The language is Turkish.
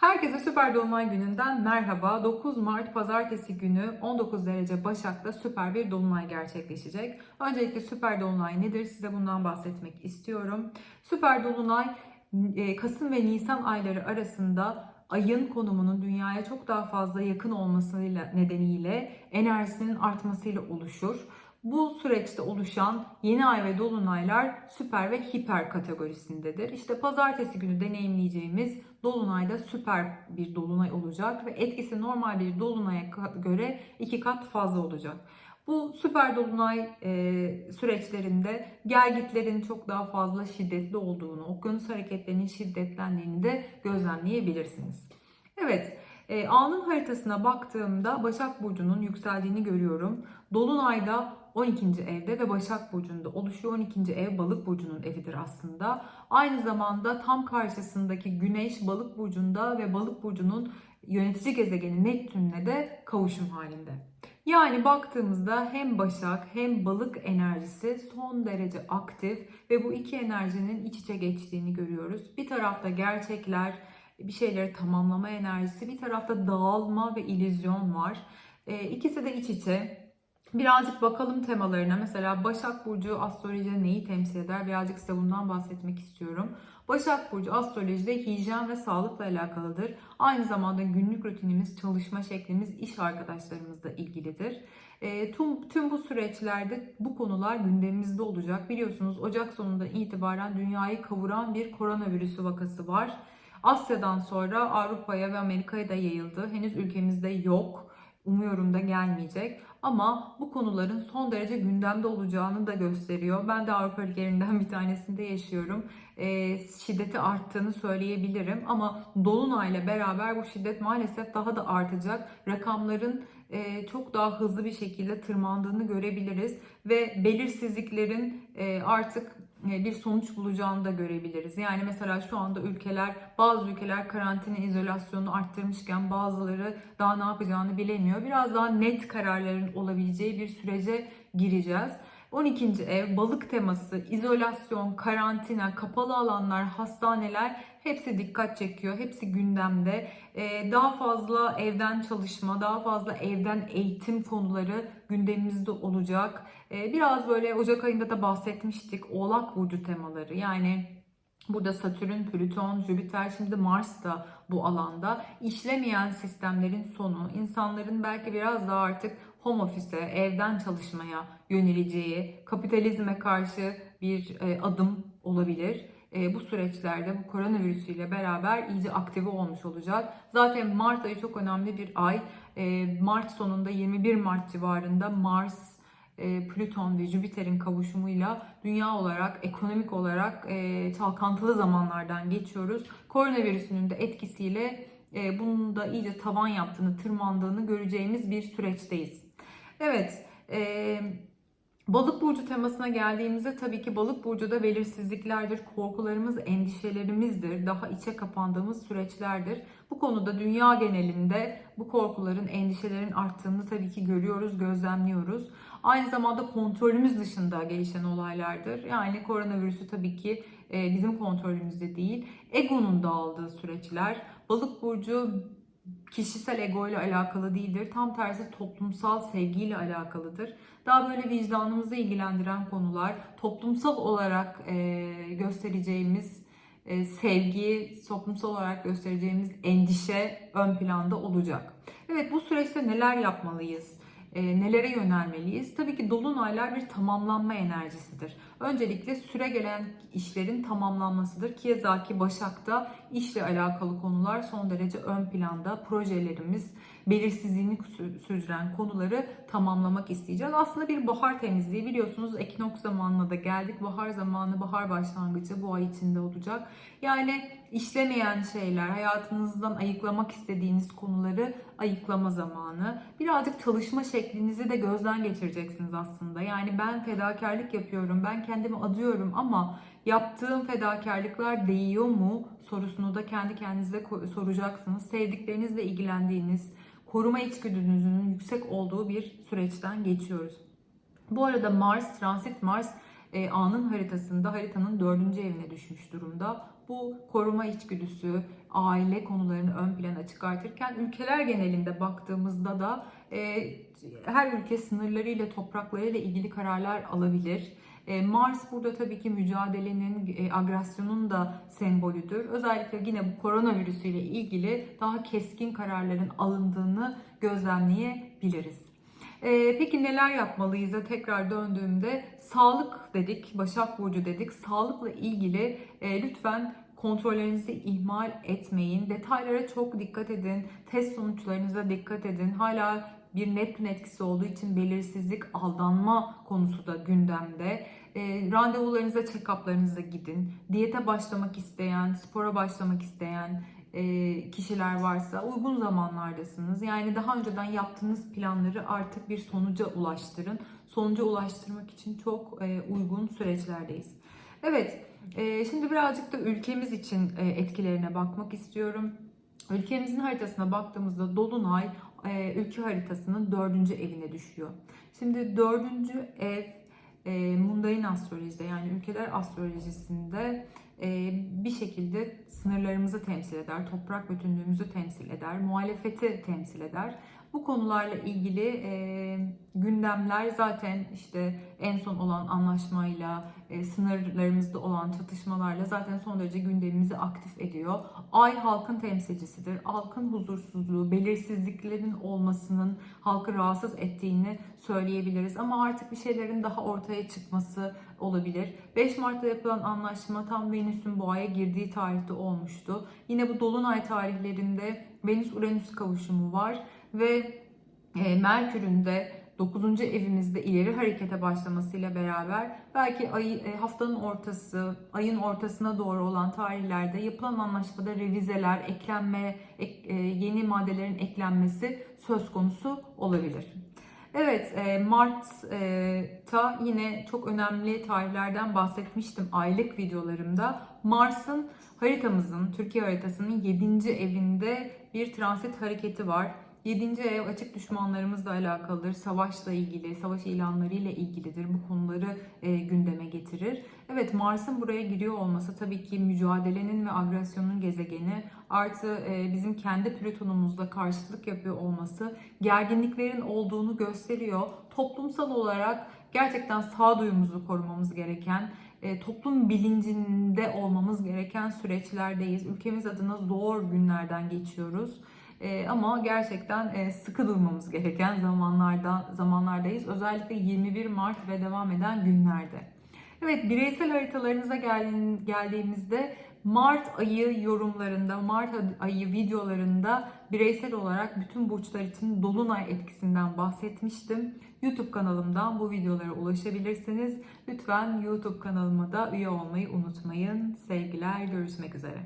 Herkese Süper Dolunay gününden merhaba. 9 Mart Pazartesi günü 19 derece Başak'ta süper bir dolunay gerçekleşecek. Öncelikle süper dolunay nedir? Size bundan bahsetmek istiyorum. Süper dolunay e, Kasım ve Nisan ayları arasında ayın konumunun dünyaya çok daha fazla yakın olmasıyla nedeniyle enerjisinin artmasıyla oluşur. Bu süreçte oluşan yeni ay ve dolunaylar süper ve hiper kategorisindedir. İşte pazartesi günü deneyimleyeceğimiz dolunayda süper bir dolunay olacak ve etkisi normal bir dolunaya göre iki kat fazla olacak. Bu süper dolunay e, süreçlerinde gelgitlerin çok daha fazla şiddetli olduğunu, okyanus hareketlerinin şiddetlendiğini de gözlemleyebilirsiniz. Evet, e, anın haritasına baktığımda Başak Burcu'nun yükseldiğini görüyorum. Dolunayda 12. evde ve Başak Burcu'nda oluşuyor. 12. ev Balık Burcu'nun evidir aslında. Aynı zamanda tam karşısındaki Güneş Balık Burcu'nda ve Balık Burcu'nun yönetici gezegeni Neptün'le de kavuşum halinde. Yani baktığımızda hem Başak hem Balık enerjisi son derece aktif ve bu iki enerjinin iç içe geçtiğini görüyoruz. Bir tarafta gerçekler, bir şeyleri tamamlama enerjisi, bir tarafta dağılma ve illüzyon var. E, ikisi de iç içe. Birazcık bakalım temalarına. Mesela Başak Burcu astrolojide neyi temsil eder? Birazcık size bundan bahsetmek istiyorum. Başak Burcu astrolojide hijyen ve sağlıkla alakalıdır. Aynı zamanda günlük rutinimiz, çalışma şeklimiz, iş arkadaşlarımızla ilgilidir. E, tüm, tüm bu süreçlerde bu konular gündemimizde olacak. Biliyorsunuz Ocak sonunda itibaren dünyayı kavuran bir koronavirüsü vakası var. Asya'dan sonra Avrupa'ya ve Amerika'ya da yayıldı. Henüz ülkemizde yok. Umuyorum da gelmeyecek. Ama bu konuların son derece gündemde olacağını da gösteriyor. Ben de Avrupa ülkelerinden bir tanesinde yaşıyorum. E, şiddeti arttığını söyleyebilirim. Ama Dolunay'la beraber bu şiddet maalesef daha da artacak. Rakamların e, çok daha hızlı bir şekilde tırmandığını görebiliriz. Ve belirsizliklerin e, artık bir sonuç bulacağını da görebiliriz. Yani mesela şu anda ülkeler, bazı ülkeler karantina izolasyonu arttırmışken bazıları daha ne yapacağını bilemiyor. Biraz daha net kararların olabileceği bir sürece gireceğiz. 12. ev balık teması, izolasyon, karantina, kapalı alanlar, hastaneler hepsi dikkat çekiyor. Hepsi gündemde. Ee, daha fazla evden çalışma, daha fazla evden eğitim konuları gündemimizde olacak. Ee, biraz böyle Ocak ayında da bahsetmiştik. Oğlak Burcu temaları yani Burada Satürn, Plüton, Jüpiter, şimdi Mars da bu alanda. işlemeyen sistemlerin sonu, insanların belki biraz daha artık home office, evden çalışmaya yöneleceği, kapitalizme karşı bir e, adım olabilir. E, bu süreçlerde bu koronavirüsüyle beraber iyice aktive olmuş olacak. Zaten Mart ayı çok önemli bir ay. E, Mart sonunda 21 Mart civarında Mars, Plüton ve Jüpiter'in kavuşumuyla dünya olarak, ekonomik olarak çalkantılı zamanlardan geçiyoruz. Koronavirüsünün de etkisiyle bunun da iyice tavan yaptığını, tırmandığını göreceğimiz bir süreçteyiz. Evet, e, balık burcu temasına geldiğimizde tabii ki balık burcu da belirsizliklerdir, korkularımız, endişelerimizdir, daha içe kapandığımız süreçlerdir. Bu konuda dünya genelinde bu korkuların, endişelerin arttığını tabii ki görüyoruz, gözlemliyoruz. Aynı zamanda kontrolümüz dışında gelişen olaylardır. Yani koronavirüsü tabii ki e, bizim kontrolümüzde değil. Egonun dağıldığı süreçler. Balık burcu kişisel ego ile alakalı değildir. Tam tersi toplumsal sevgiyle alakalıdır. Daha böyle vicdanımızı ilgilendiren konular, toplumsal olarak e, göstereceğimiz e, sevgi, toplumsal olarak göstereceğimiz endişe ön planda olacak. Evet bu süreçte neler yapmalıyız? E, nelere yönelmeliyiz? Tabii ki dolunaylar bir tamamlanma enerjisidir. Öncelikle süre gelen işlerin tamamlanmasıdır. Keza ki Başak'ta işle alakalı konular son derece ön planda. Projelerimiz, belirsizliğini sürdüren konuları tamamlamak isteyeceğiz. Aslında bir bahar temizliği biliyorsunuz ekinoks zamanına da geldik. Bahar zamanı, bahar başlangıcı bu ay içinde olacak. Yani işlemeyen şeyler, hayatınızdan ayıklamak istediğiniz konuları ayıklama zamanı. Birazcık çalışma şeklinizi de gözden geçireceksiniz aslında. Yani ben fedakarlık yapıyorum, ben kendimi adıyorum ama yaptığım fedakarlıklar değiyor mu sorusunu da kendi kendinize soracaksınız. Sevdiklerinizle ilgilendiğiniz, koruma içgüdünüzün yüksek olduğu bir süreçten geçiyoruz. Bu arada Mars, transit Mars e, anın haritasında haritanın dördüncü evine düşmüş durumda. Bu koruma içgüdüsü, aile konularını ön plana çıkartırken ülkeler genelinde baktığımızda da e, her ülke sınırlarıyla, topraklarıyla ilgili kararlar alabilir. E, Mars burada tabii ki mücadelenin, e, agresyonun da sembolüdür. Özellikle yine bu koronavirüsüyle ilgili daha keskin kararların alındığını gözlemleyebiliriz. E, peki neler yapmalıyız'a tekrar döndüğümde sağlık dedik, Başak Burcu dedik. Sağlıkla ilgili lütfen kontrollerinizi ihmal etmeyin. Detaylara çok dikkat edin. Test sonuçlarınıza dikkat edin. Hala bir Neptün etkisi olduğu için belirsizlik, aldanma konusu da gündemde. E, randevularınıza, check-up'larınıza gidin. Diyete başlamak isteyen, spora başlamak isteyen e, kişiler varsa uygun zamanlardasınız. Yani daha önceden yaptığınız planları artık bir sonuca ulaştırın. Sonuca ulaştırmak için çok e, uygun süreçlerdeyiz. Evet, e, şimdi birazcık da ülkemiz için e, etkilerine bakmak istiyorum. Ülkemizin haritasına baktığımızda Dolunay e, ülke haritasının dördüncü evine düşüyor. Şimdi dördüncü ev e, Mundain astrolojide yani ülkeler astrolojisinde e, bir şekilde sınırlarımızı temsil eder, toprak bütünlüğümüzü temsil eder, muhalefeti temsil eder. Bu konularla ilgili e, gündemler zaten işte en son olan anlaşmayla, e, sınırlarımızda olan çatışmalarla zaten son derece gündemimizi aktif ediyor. Ay halkın temsilcisidir. Halkın huzursuzluğu, belirsizliklerin olmasının halkı rahatsız ettiğini söyleyebiliriz. Ama artık bir şeylerin daha ortaya çıkması olabilir. 5 Mart'ta yapılan anlaşma tam Venüs'ün boğaya girdiği tarihte olmuştu. Yine bu dolunay tarihlerinde Venüs-Uranüs kavuşumu var ve e, Merkür'ün de 9. evimizde ileri harekete başlamasıyla beraber belki ay, e, haftanın ortası, ayın ortasına doğru olan tarihlerde yapılan anlaşmada revizeler, eklenme, ek, e, yeni maddelerin eklenmesi söz konusu olabilir. Evet, Mart'ta yine çok önemli tarihlerden bahsetmiştim aylık videolarımda. Mars'ın haritamızın, Türkiye haritasının 7. evinde bir transit hareketi var. 7. ev açık düşmanlarımızla alakalıdır. Savaşla ilgili, savaş ilanlarıyla ilgilidir. Bu konuları e, gündeme getirir. Evet Mars'ın buraya giriyor olması tabii ki mücadelenin ve agresyonun gezegeni. Artı e, bizim kendi Plüton'umuzla karşılık yapıyor olması gerginliklerin olduğunu gösteriyor. Toplumsal olarak gerçekten sağduyumuzu korumamız gereken, e, toplum bilincinde olmamız gereken süreçlerdeyiz. Ülkemiz adına zor günlerden geçiyoruz. E, ama gerçekten e, sıkı durmamız gereken zamanlardan zamanlardayız. Özellikle 21 Mart ve devam eden günlerde. Evet bireysel haritalarınıza geldiğimizde Mart ayı yorumlarında, Mart ayı videolarında bireysel olarak bütün burçlar için dolunay etkisinden bahsetmiştim. YouTube kanalımdan bu videolara ulaşabilirsiniz. Lütfen YouTube kanalıma da üye olmayı unutmayın. Sevgiler, görüşmek üzere.